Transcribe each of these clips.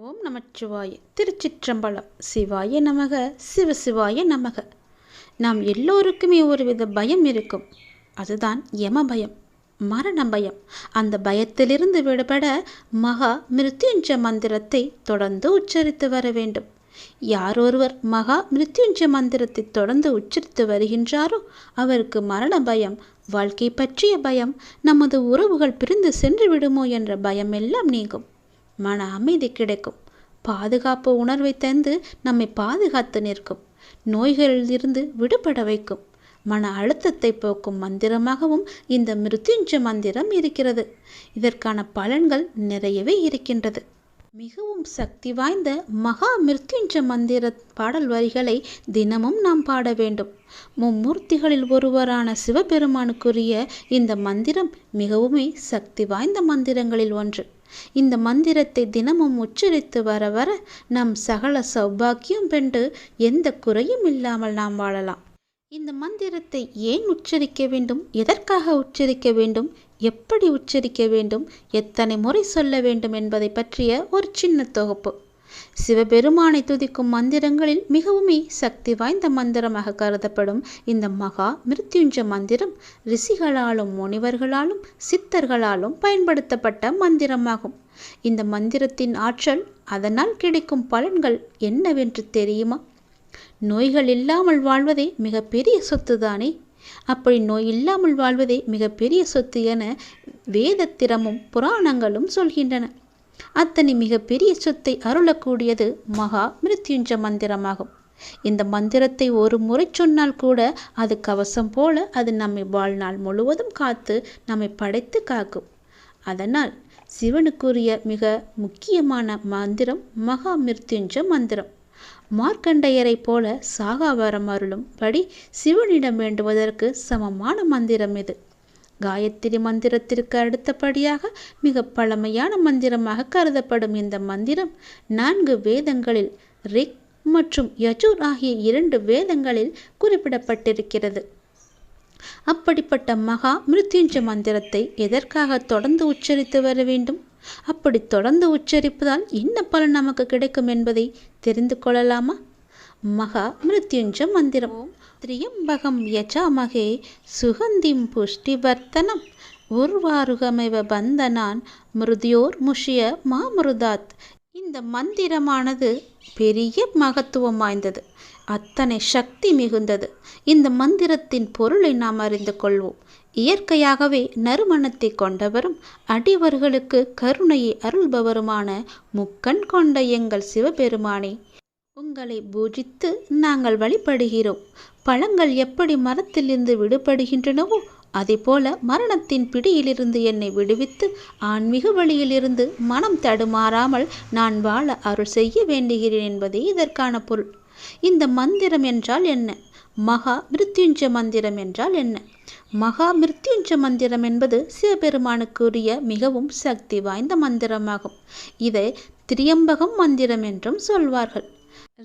ஓம் நமச்சிவாய. திருச்சிற்றம்பலம். சிவாய நமக. சிவசிவாய நமக. நாம் எல்லோருக்குமே ஒருவித பயம் இருக்கும். அதுதான் யம பயம் மரண பயம் அந்த பயத்திலிருந்து விடுபட மகா மிருத்யுஞ்ச மந்திரத்தை தொடர்ந்து உச்சரித்து வர வேண்டும். யார் ஒருவர் மகா மிருத்யுஞ்ச மந்திரத்தை தொடர்ந்து உச்சரித்து வருகின்றாரோ அவருக்கு மரண பயம் வாழ்க்கை பற்றிய பயம் நமது உறவுகள் பிரிந்து சென்று விடுமோ என்ற பயம் எல்லாம் நீங்கும். மன அமைதி கிடைக்கும். பாதுகாப்பு உணர்வை தந்து நம்மை பாதுகாத்து நிற்கும். நோய்களிலிருந்து விடுபட வைக்கும். மன அழுத்தத்தை போக்கும் மந்திரமாகவும் இந்த மிருத்யுஞ்ச மந்திரம் இருக்கிறது. இதற்கான பலன்கள் நிறையவே இருக்கின்றது. மிகவும் சக்தி வாய்ந்த மகா மிருத்யுஞ்ச மந்திர பாடல் வரிகளை தினமும் நாம் பாட வேண்டும். மும்மூர்த்திகளில் ஒருவரான சிவபெருமானுக்குரிய இந்த மந்திரம் மிகவுமே சக்தி வாய்ந்த மந்திரங்களில் ஒன்று. இந்த மந்திரத்தை தினமும் உச்சரித்து வர வர நம் சகல சௌபாக்கியம் பெண்டு எந்த குறையும் இல்லாமல் நாம் வாழலாம். இந்த மந்திரத்தை ஏன் உச்சரிக்க வேண்டும்? எதற்காக உச்சரிக்க வேண்டும்? எப்படி உச்சரிக்க வேண்டும்? எத்தனை முறை சொல்ல வேண்டும் என்பதை பற்றிய ஒரு சின்ன தொகுப்பு. சிவபெருமானை துதிக்கும் மந்திரங்களில் மிகவுமே சக்தி வாய்ந்த மந்திரமாக கருதப்படும் இந்த மகா மிருத்யுஞ்ச மந்திரம் ரிஷிகளாலும் முனிவர்களாலும் சித்தர்களாலும் பயன்படுத்தப்பட்ட மந்திரமாகும். இந்த மந்திரத்தின் ஆற்றல் அதனால் கிடைக்கும் பலன்கள் என்னவென்று தெரியுமா? நோய்கள் இல்லாமல் வாழ்வதே மிகப்பெரிய சொத்துதானே? அப்படி நோய் இல்லாமல் வாழ்வதே மிகப்பெரிய சொத்து என வேதத்திரமும் புராணங்களும் சொல்கின்றன. அத்தனை மிகப்பெரிய சொத்தை அருளக்கூடியது மகா மிருத்யுஞ்ச மந்திரமாகும். இந்த மந்திரத்தை ஒரு முறை சொன்னால் கூட அது கவசம் போல அது நம்மை வாழ்நாள் முழுவதும் காத்து நம்மை படைத்து காக்கும். அதனால் சிவனுக்குரிய மிக முக்கியமான மந்திரம் மகா மிருத்யுஞ்ச மந்திரம். மார்க்கண்டையரை போல சாகாவரம் அருளும் படி சிவனிடம் வேண்டுவதற்கு சமமான மந்திரம் இது. காயத்ரி மந்திரத்திற்கு அடுத்தபடியாக மிக பழமையான மந்திரமாக கருதப்படும் இந்த மந்திரம் நான்கு வேதங்களில் ரிக் மற்றும் யஜூர் ஆகிய இரண்டு வேதங்களில் குறிப்பிடப்பட்டிருக்கிறது. அப்படிப்பட்ட மகா மிருத்யுஞ்ச மந்திரத்தை எதற்காக தொடர்ந்து உச்சரித்து வர வேண்டும்? அப்படி தொடர்ந்து உச்சரிப்பதால் என்ன பலன் நமக்கு கிடைக்கும் என்பதை தெரிந்து கொள்ளலாமா? மகா மிருத்யுஞ்ச மந்திரம். திரியம்பகம் யஜாமகே சுகந்திம் புஷ்டிவர்த்தனம் உர்வாருகமிவ பந்தனான் மிருதியோர் முஷிய மாமிருதாத். இந்த மந்திரமானது பெரிய மகத்துவம் வாய்ந்தது. அத்தனை சக்தி மிகுந்தது. இந்த மந்திரத்தின் பொருளை நாம் அறிந்து கொள்வோம். இயற்கையாகவே நறுமணத்தை கொண்டவரும் அடிவர்களுக்கு கருணையை அருள்பவருமான முக்கண் கொண்ட எங்கள் சிவபெருமானே உங்களை பூஜித்து நாங்கள் வழிபடுகிறோம். பழங்கள் எப்படி மரத்திலிருந்து விடுபடுகின்றனவோ அதேபோல மரணத்தின் பிடியிலிருந்து என்னை விடுவித்து ஆன்மீக வழியிலிருந்து மனம் தடுமாறாமல் நான் வாழ அருள் செய்ய வேண்டுகிறேன் என்பதே இதற்கான பொருள். இந்த மந்திரம் என்றால் என்ன? மகா மிருத்யுஞ்ச மந்திரம் என்றால் என்ன? மகா மிருத்யுஞ்ச மந்திரம் என்பது சிவபெருமானுக்குரிய மிகவும் சக்தி வாய்ந்த மந்திரமாகும். இதை திரியம்பகம் மந்திரம் என்றும் சொல்வார்கள்.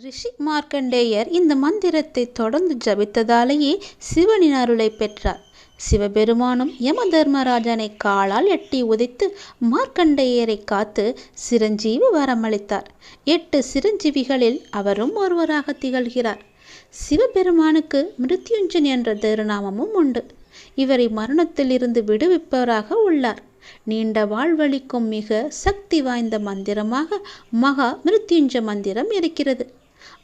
ரிஷி மார்க்கண்டேயர் இந்த மந்திரத்தை தொடர்ந்து ஜபித்ததாலேயே சிவனின் அருளை பெற்றார். சிவபெருமானும் யம தர்மராஜனை காலால் எட்டி உதைத்து மார்க்கண்டேயரை காத்து சிரஞ்சீவி வரமளித்தார். எட்டு சிரஞ்சீவிகளில் அவரும் ஒருவராக திகழ்கிறார். சிவபெருமானுக்கு மிருத்யுஞ்சன் என்ற திருநாமமும் உண்டு. இவரை மரணத்திலிருந்து விடுவிப்பவராக உள்ளார். நீண்ட வாழ்வழிக்கும் மிக சக்தி வாய்ந்த மந்திரமாக மகா மிருத்யுஞ்ச மந்திரம் இருக்கிறது.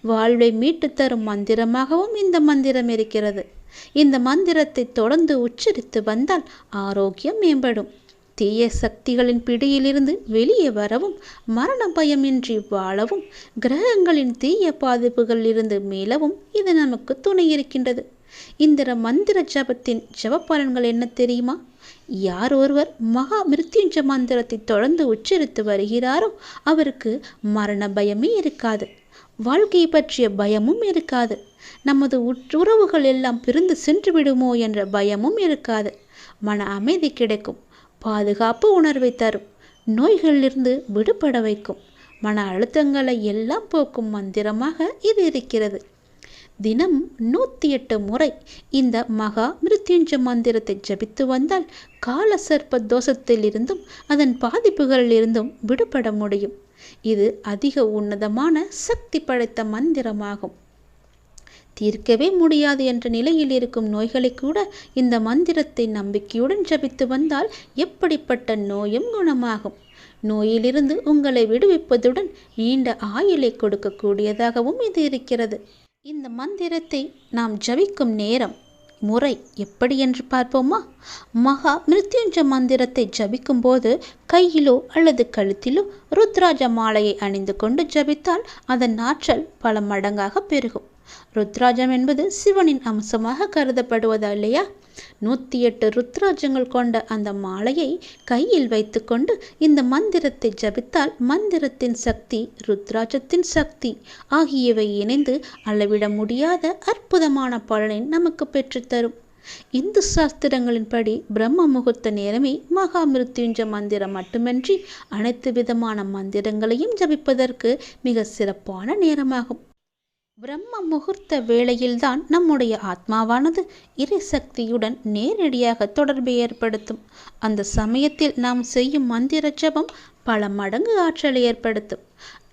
வாழ்வை மீட்டு தரும் மந்திரமாகவும் இந்த மந்திரம் இருக்கிறது. இந்த மந்திரத்தை தொடர்ந்து உச்சரித்து வந்தால் ஆரோக்கியம் மேம்படும். தீய சக்திகளின் பிடியிலிருந்து வெளியே வரவும் மரண பயமின்றி வாழவும் கிரகங்களின் தீய பாதிப்புகளிலிருந்து மீளவும் இது நமக்கு துணை இருக்கின்றது. இந்த மந்திர ஜபத்தின் ஜப பலன்கள் என்ன தெரியுமா? யார் ஒருவர் மகா மிருத்யுஞ்ச மந்திரத்தை தொடர்ந்து உச்சரித்து வருகிறாரோ அவருக்கு மரண பயமே இருக்காது. வாழ்க்கை பற்றிய பயமும் இருக்காது. நமது உறவுகள் எல்லாம் பிரிந்து சென்று விடுமோ என்ற பயமும் இருக்காது. மன அமைதி கிடைக்கும். பாதுகாப்பு உணர்வை தரும். நோய்களிலிருந்து விடுபட வைக்கும். மன அழுத்தங்களை எல்லாம் போக்கும் மந்திரமாக இது இருக்கிறது. தினம் நூற்றி எட்டு முறை இந்த மகா மிருத்யுஞ்ச மந்திரத்தை ஜபித்து வந்தால் கால சர்ப்ப தோஷத்திலிருந்தும் அதன் பாதிப்புகளிலிருந்தும் விடுபட முடியும். இது அதிக உன்னதமான சக்தி படைத்த மந்திரமாகும். தீர்க்கவே முடியாது என்ற நிலையில் இருக்கும் நோய்களை கூட இந்த மந்திரத்தை நம்பிக்கையுடன் ஜபித்து வந்தால் எப்படிப்பட்ட நோயும் குணமாகும். நோயிலிருந்து உங்களை விடுவிப்பதுடன் நீண்ட ஆயுளை கொடுக்கக்கூடியதாகவும் இது இருக்கிறது. இந்த மந்திரத்தை நாம் ஜபிக்கும் நேரம் முறை எப்படி என்று பார்ப்போமா? மகா மிருத்யுஞ்ச மந்திரத்தை ஜபிக்கும் போது கையிலோ அல்லது கழுத்திலோ ருத்ராஜ மாலையை அணிந்து கொண்டு ஜபித்தால் அதன் ஆற்றல் பல மடங்காக பெருகும். ருத்ராஜம் என்பது சிவனின் அம்சமாக கருதப்படுவதா இல்லையா? நூற்றி எட்டு ருத்ராஜங்கள் கொண்ட அந்த மாலையை கையில் வைத்துக்கொண்டு இந்த மந்திரத்தை ஜபித்தால் மந்திரத்தின் சக்தி ருத்ராஜத்தின் சக்தி ஆகியவை இணைந்து அளவிட முடியாத அற்புதமான பலனை நமக்கு பெற்றுத்தரும். இந்து சாஸ்திரங்களின்படி பிரம்ம முகூர்த்த நேரமே மகா மிருத்யுஞ்ச மந்திரம் மட்டுமின்றி அனைத்து விதமான மந்திரங்களையும் ஜபிப்பதற்கு மிக சிறப்பான நேரமாகும். பிரம்ம முகூர்த்த வேளையில்தான் நம்முடைய ஆத்மாவானது இறைசக்தியுடன் நேரடியாக தொடர்பை ஏற்படுத்தும். அந்த சமயத்தில் நாம் செய்யும் மந்திர ஜபம் பல மடங்கு ஆற்றலை ஏற்படுத்தும்.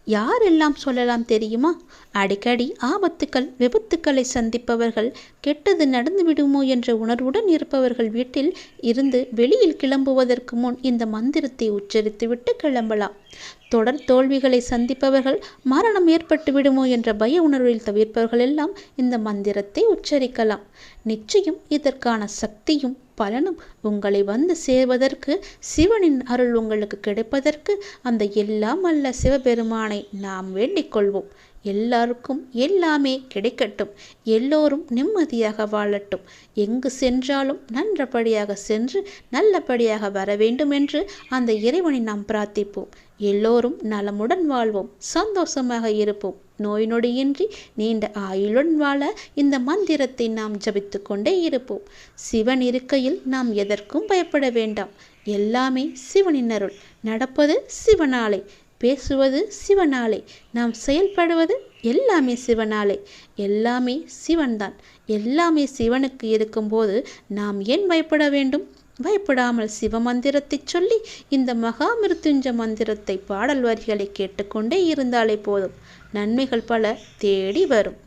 யாரெல்லாம் சொல்லலாம் தெரியுமா? அடிக்கடி ஆபத்துக்கள் விபத்துக்களை சந்திப்பவர்கள் கெட்டது நடந்து விடுமோ என்ற உணர்வுடன் இருப்பவர்கள் வீட்டில் இருந்து வெளியில் கிளம்புவதற்கு முன் இந்த மந்திரத்தை உச்சரித்துவிட்டு கிளம்பலாம். தொடர் தோல்விகளை சந்திப்பவர்கள் மரணம் ஏற்பட்டு விடுமோ என்ற பய உணர்வில் தவிர்ப்பவர்கள் எல்லாம் இந்த மந்திரத்தை உச்சரிக்கலாம். நிச்சயம் இதற்கான சக்தியும் பலனும் உங்களை வந்து சேர்வதற்கு சிவனின் அருள் உங்களுக்கு கிடைப்பதற்கு அந்த எல்லாம் அல்ல சிவபெருமானை நாம் வேண்டிக் கொள்வோம். எல்லாருக்கும் எல்லாமே கிடைக்கட்டும். எல்லோரும் நிம்மதியாக வாழட்டும். எங்கு சென்றாலும் நன்றபடியாக சென்று நல்லபடியாக வர வேண்டும் என்று அந்த இறைவனை நாம் பிரார்த்திப்போம். எல்லோரும் நலமுடன் வாழ்வோம். சந்தோஷமாக இருப்போம். நோய் நொடியின்றி நீண்ட ஆயுளுடன் வாழ இந்த மந்திரத்தை நாம் ஜபித்து கொண்டே இருப்போம். சிவன் இருக்கையில் நாம் எதற்கும் பயப்பட வேண்டாம். எல்லாமே சிவனின் அருள். நடப்பது சிவனாலே. பேசுவது சிவனாலே. நாம் செயல்படுவது எல்லாமே சிவனாலே. எல்லாமே சிவன்தான். எல்லாமே சிவனுக்கு இருக்கும்போது நாம் ஏன் பயப்பட வேண்டும்? பயப்படாமல் சிவ மந்திரத்தை சொல்லி இந்த மகாமிருத்துஞ்ச மந்திரத்தை பாடல் வரிகளை கேட்டுக்கொண்டே இருந்தாலே போதும். நன்மைகள் பல தேடி வரும்.